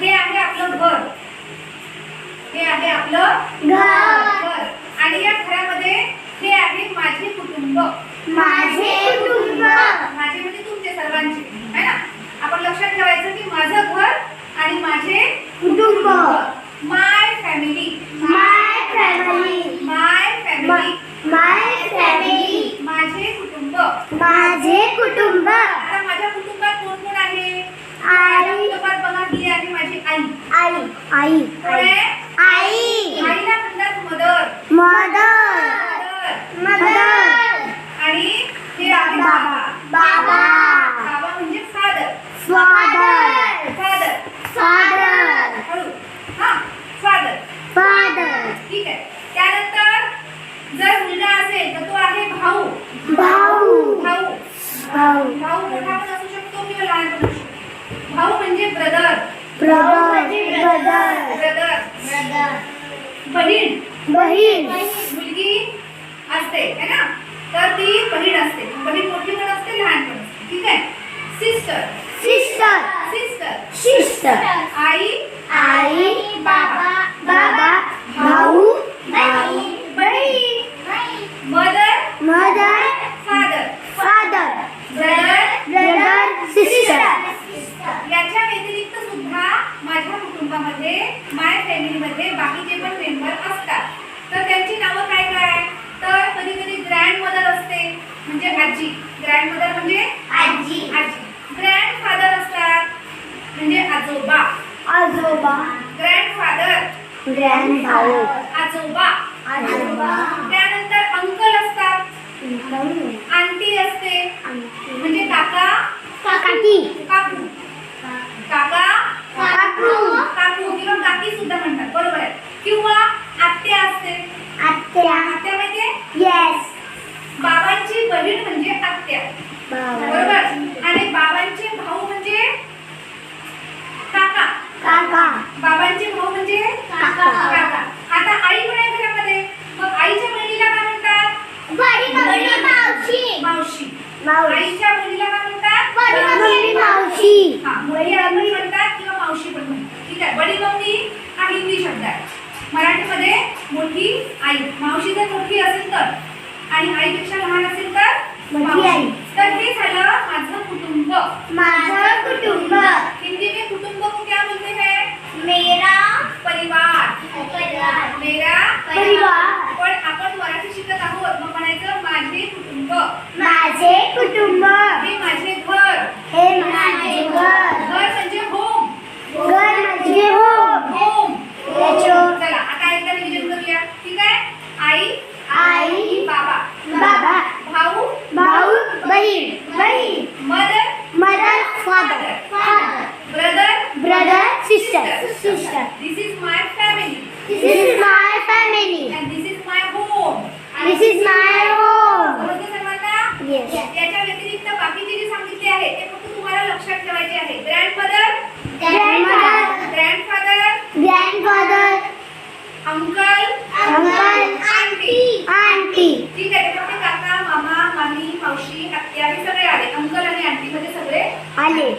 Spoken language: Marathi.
हे आहे आपलं घर. हे आहे आपलं घर. आणि या घरामध्ये हे आहे माझे कुटुंब. माझे कुटुंब. माझे म्हणजे तुमचे सर्वांचे. है ना? आपण लक्षात ठेवायचं की माझं घर आणि माझे कुटुंब. My family my family my family my family माझे कुटुंब. माझे कुटुंब. ही आहे माझी आई. आई. आई. आहे आई. आईला म्हणतात मदर. मदर. मदर. आणि हे आहे बाबा. बाबा. बाबा म्हणजे फादर फादर फादर फादर हा फादर फादर ठीक आहे. त्यानंतर जर मुलगा असेल तर तो आहे भाऊ. भाऊ. भाऊ. भाऊ. भाऊ मोठा पण असू शकतो किंवा लहान पण असू शकतो. भाऊ म्हणजे ब्रदर. ब्रदर. ब्रदर. ब्रदर. बहीण. बहीण. मुलगी असते है ना? तर ती बहीण असते. बहीण मोठी पण असते लहान पण असते. ठीक आहे? सिस्टर सिस्टर सिस्टर सिस्टर आई आई बाबा कुटुंबामध्ये माय फॅमिलीमध्ये बाकीचे पण मेंबर असतात तर त्यांची नावं काय काय? तर कधी कधी ग्रँड मदर असते म्हणजे आजी. ग्रँड मदर म्हणजे आजी. आजी. ग्रँड फादर असतात म्हणजे आजोबा. आजोबा. ग्रँड फादर ग्रँड भाऊ आजोबा. आजोबा त्यानंतर अंकल असतात आंटी असते म्हणजे काका काकी काकू काका काकू काकू किंवा काकी सुद्धा म्हणतात बरोबर आहे किंवा आत्या असते आत्या आत्या माहितीये येस बाबांची बहीण म्हणजे आत्या बरोबर आणि बाबांचे भाऊ म्हणजे काका काका बाबांचे भाऊ म्हणजे काका. आता आई पण आहे घरामध्ये. मग आईच्या बहिणीला काय म्हणतात? मावशी. आईच्या बहिणीला काय म्हणतात? बडी मम्मी मावशी. हा म्हणतात किंवा मावशी पण म्हणतात. ठीक आहे. बडी मम्मी हा हिंदी शब्द आहे. मराठीमध्ये मोठी आई. मावशी जर मोठी असेल तर आणि आईपेक्षा लहान असेल तर मोठी मावशी. आई. तर हे झालं माझं कुटुंब. माझं कुटुंब हिंदी में कुटुंब को क्या बोलते हैं मेरा परिवार परिवार मेरा परिवार. पण आपण मराठी शिकत आहोत. मग म्हणायचं माझे कुटुंब. माझे कुटुंब. हे माझे घर. हे माझे घर. घर म्हणजे होम घर म्हणजे होम होम चला आता एकदा रिव्हिजन करूया. ठीक आहे? आई आई बाबा. बाबा. भाऊ भाऊ बहीण. बहीण. Mother mother father father brother brother sister sister is my home समजलं सर्वांना येस याच्या व्यतिरिक्त बाकीचे जे सांगितले आहे ते फक्त तुम्हाला लक्षात ठेवायचे आहे. Grandmother grandmother grandfather grandfather uncle uncle aunty aunty ठीक आहे काका मामा मामी मावशी आत्या हे सगळे आले. अंकल आणि आंटी मध्ये सगळे आले.